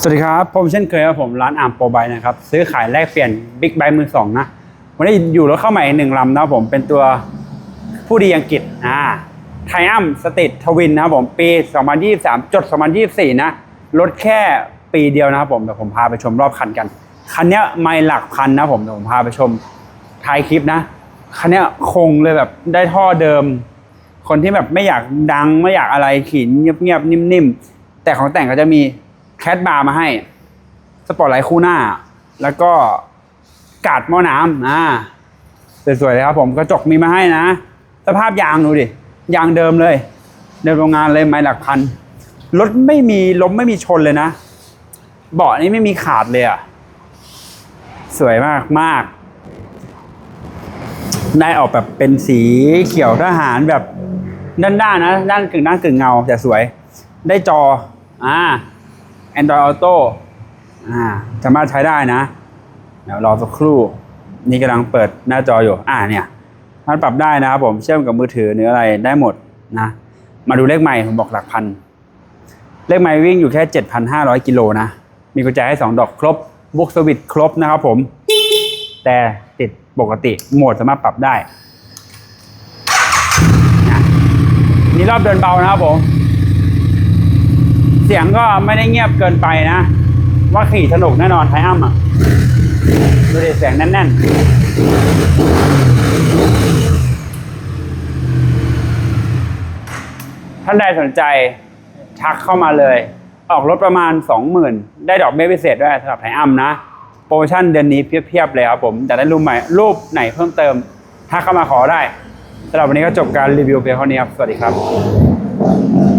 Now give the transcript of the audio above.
สวัสดีครับ ผมเช่นเคยครับผมร้านอาร์มโปรไบนะครับ ซื้อขายแลกเปลี่ยนบิ๊กไบมือสองนะ วันนี้อยู่รถเข้าใหม่หนึ่งลำนะครับผมเป็นตัวผู้ดีอังกฤษอ่าไทอัมสติดทวินนะครับผมปี 2023 จด 2024 นะ รถแค่ปีเดียวนะครับผมเดี๋ยวผมพาไปชมรอบคันกัน คันนี้ไม่หลักพันนะผมเดี๋ยวผมพาไปชมท้ายคลิปนะ คันนี้คงเลยแบบได้ท่อเดิม คนที่แบบไม่อยากดังไม่อยากอะไรขีนเงียบๆนิ่มๆ แต่ของแต่งก็จะมี แคทบาร์มาให้ สปอร์ตไลท์คู่หน้า แล้วก็กาดหม้อน้ำอ่าสวยๆเลยครับผมกระจกมีมาให้นะ สภาพยางดูดิ ยางเดิมเลย เดิมโรงงานเลยไม้หลักพันรถไม่มีล้มไม่มีชนเลยนะ เบาะนี้ไม่มีขาดเลยอะสวยมากมากได้ออกแบบเป็นสีเขียวทหารแบบด้านๆนะ ด้านกึ่งด้านกึ่งเงาแต่สวย ได้จอ อ่า Android Auto อ่าสามารถใช้ได้นะเดี๋ยวรอสักครู่ นี่กำลังเปิดหน้าจออยู่ อ่าเนี่ยมันปรับได้นะครับผมเชื่อมกับมือถือหรืออะไรได้หมดนะ มาดูเลขใหม่ผมบอกหลักพัน เลขใหม่วิ่งอยู่แค่ 7,500 กิโลนะ มีกุญแจให้ 2 ดอกครบบุกสวิตช์ครบนะครับผม แต่ติดปกติโหมดสามารถปรับได้นี่รอบเดินเบานะครับผม สียงก็ไม่ได้เงียบเกินไปนะ ว่าขี่สนุกแน่นอนไทอัมอะดูดิเสียงแน่นๆ ท่านใดสนใจทักเข้ามาเลย ออกรถประมาณ 20,000 ได้ดอกเบี้ยพิเศษด้วยสำหรับไทอัมนะ โปรโมชั่นเดือนนี้เพียบๆเลยครับผมจะได้รูปใหม่รูปไหนเพิ่มเติมทักเข้ามาขอได้สำหรับวันนี้ก็จบการรีวิวเพียงเท่านี้ครับ สวัสดีครับ